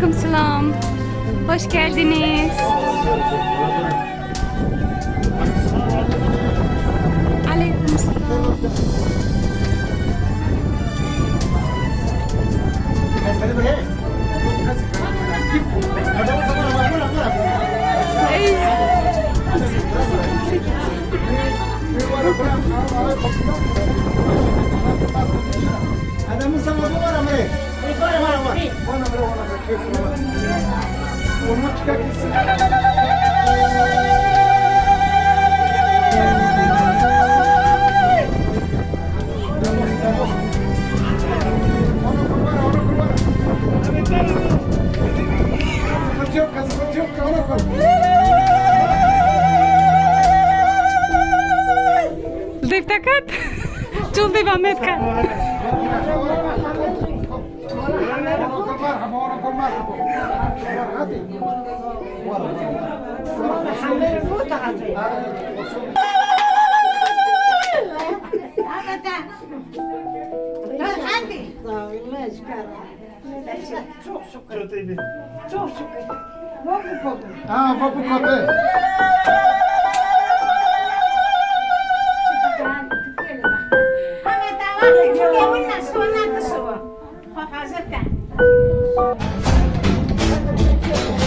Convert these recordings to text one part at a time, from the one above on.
Aleyküm selam. Hoş geldiniz. Aleyküm selam. Mana? Mana mere mana mere? Kesin mana? Onu çıkar kesin. Onu kurban, عظيم حمل Thank you. Thank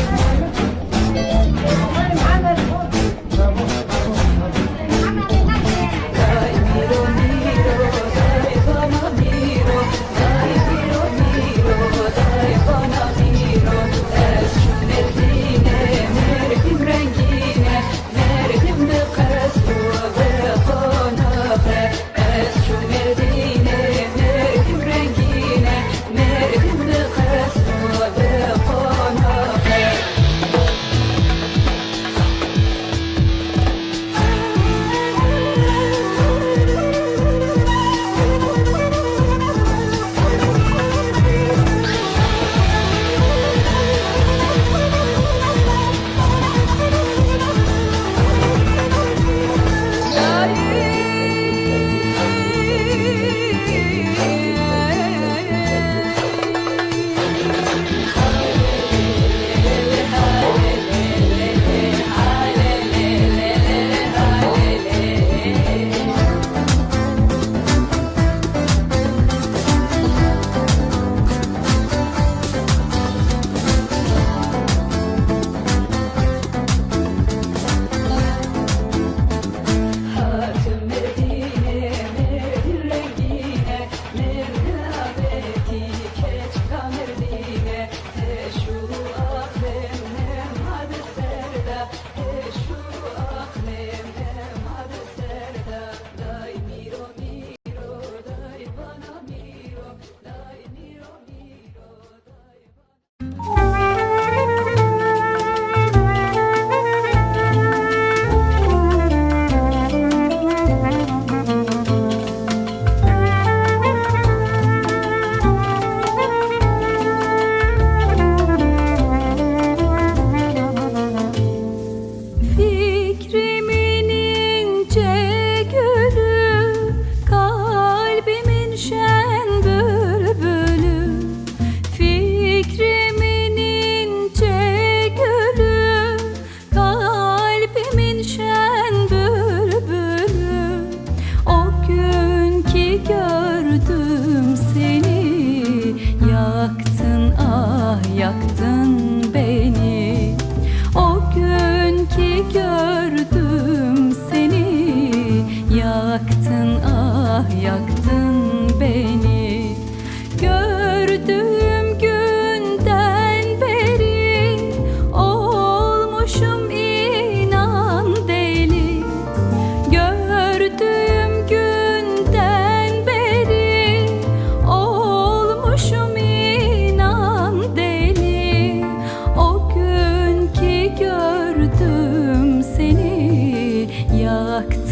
you.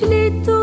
আসলে তো